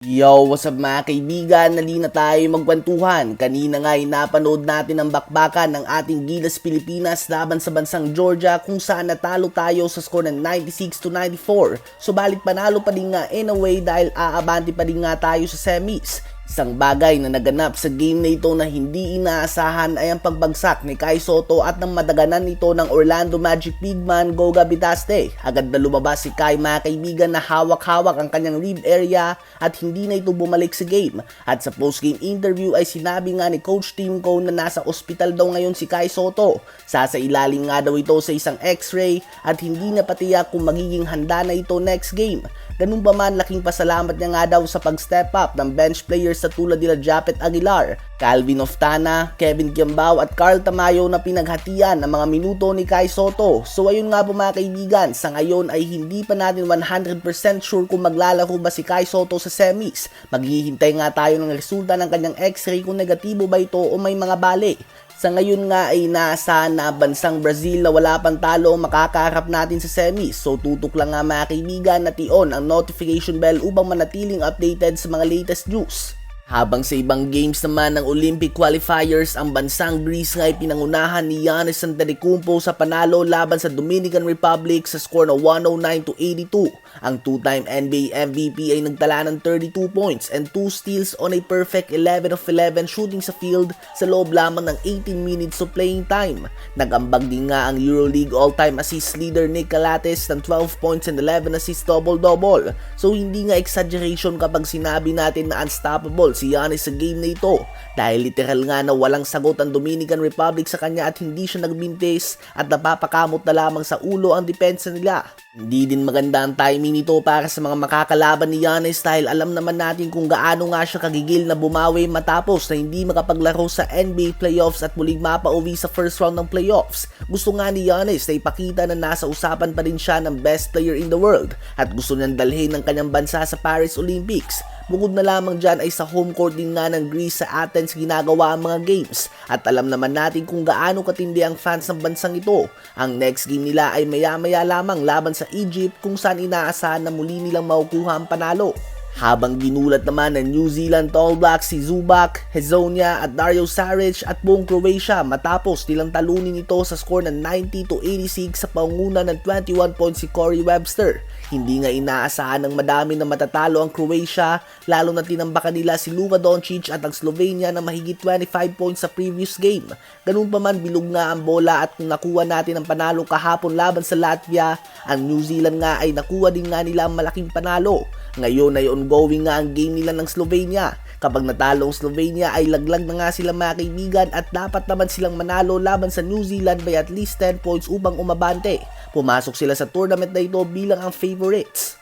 Yo, what's up mga kaibigan? Nali na tayo magkwentuhan. Kanina nga ay napanood natin ang bakbakan ng ating Gilas Pilipinas laban sa bansang Georgia kung saan natalo tayo sa score ng 96 to 94. Subalit panalo pa din nga in a way dahil aabante pa din nga tayo sa semis. Isang bagay na naganap sa game na ito na hindi inaasahan ay ang pagbagsak ni Kai Soto at ng madaganan nito ng Orlando Magic Bigman Goga Bitaste. Agad na lumabas si Kai mga kaibigan na hawak-hawak ang kanyang rib area at hindi na ito bumalik sa game. At sa post-game interview ay sinabi nga ni Coach Tim Cone na nasa ospital daw ngayon si Kai Soto. Sasailalim nga daw ito sa isang x-ray at hindi na patiyak kung magiging handa na ito next game. Ganun pa man, laking pasalamat niya nga daw sa pag-step up ng bench players sa tulad nila Japet Aguilar, Calvin Oftana, Kevin Kiambao at Carl Tamayo na pinaghatian ang mga minuto ni Kai Soto. So ayun nga po mga kaibigan, sa ngayon ay hindi pa natin 100% sure kung maglalaro ba si Kai Soto sa semis. Maghihintay nga tayo ng resulta ng kanyang x-ray kung negatibo ba ito o may mga bali. Sa ngayon nga ay nasa na bansang Brazil na wala pang talo ang makakaharap natin sa semis. So tutok lang nga mga kaibigan na on ang notification bell upang manatiling updated sa mga latest news. Habang sa ibang games naman ng Olympic qualifiers, ang bansang Greece nga ay pinangunahan ni Giannis Antetokounmpo sa panalo laban sa Dominican Republic sa score na 109 to 82. Ang two-time NBA MVP ay nagtala ng 32 points and 2 steals on a perfect 11 of 11 shooting sa field sa loob lamang ng 18 minutes of playing time. Nagambag din nga ang EuroLeague all-time assist leader Nick Calates ng 12 points and 11 assists double-double. So hindi nga exaggeration kapag sinabi natin na unstoppable si Giannis sa game na ito dahil literal nga na walang sagot ang Dominican Republic sa kanya at hindi siya nagbintis at napapakamot na lamang sa ulo ang depensa nila. Hindi din maganda ang timing nito para sa mga makakalaban ni Giannis dahil alam naman natin kung gaano nga siya kagigil na bumawi matapos na hindi makapaglaro sa NBA playoffs at muling mapauwi sa first round ng playoffs. Gusto nga ni Giannis na ipakita na nasa usapan pa rin siya ng best player in the world at gusto niyang dalhin ng kanyang bansa sa Paris Olympics. Bukod na lamang dyan ay sa home court din nga ng Greece sa Athens ginagawa ang mga games at alam naman natin kung gaano katindi ang fans ng bansang ito. Ang next game nila ay maya-maya lamang laban sa Egypt kung saan inaasahan na muli nilang makukuha ang panalo. Habang ginulat naman ng New Zealand All Blacks si Zubac, Hezonia at Dario Saric at buong Croatia matapos nilang talunin ito sa score ng 90 to 86 sa panguna ng 21 points si Corey Webster. Hindi nga inaasahan ng madami na matatalo ang Croatia lalo na tinambakan nila si Luka Doncic at ang Slovenia na mahigit 25 points sa previous game. Ganun pa man bilog nga ang bola at nakuha natin ang panalo kahapon laban sa Latvia, ang New Zealand nga ay nakuha din nga nila ang malaking panalo. Ngayon ay ongoing nga ang game nila ng Slovenia. Kapag natalo ang Slovenia ay laglag na nga sila mga kaibigan at dapat naman silang manalo laban sa New Zealand by at least 10 points upang umabante. Pumasok sila sa tournament na ito bilang ang favorites.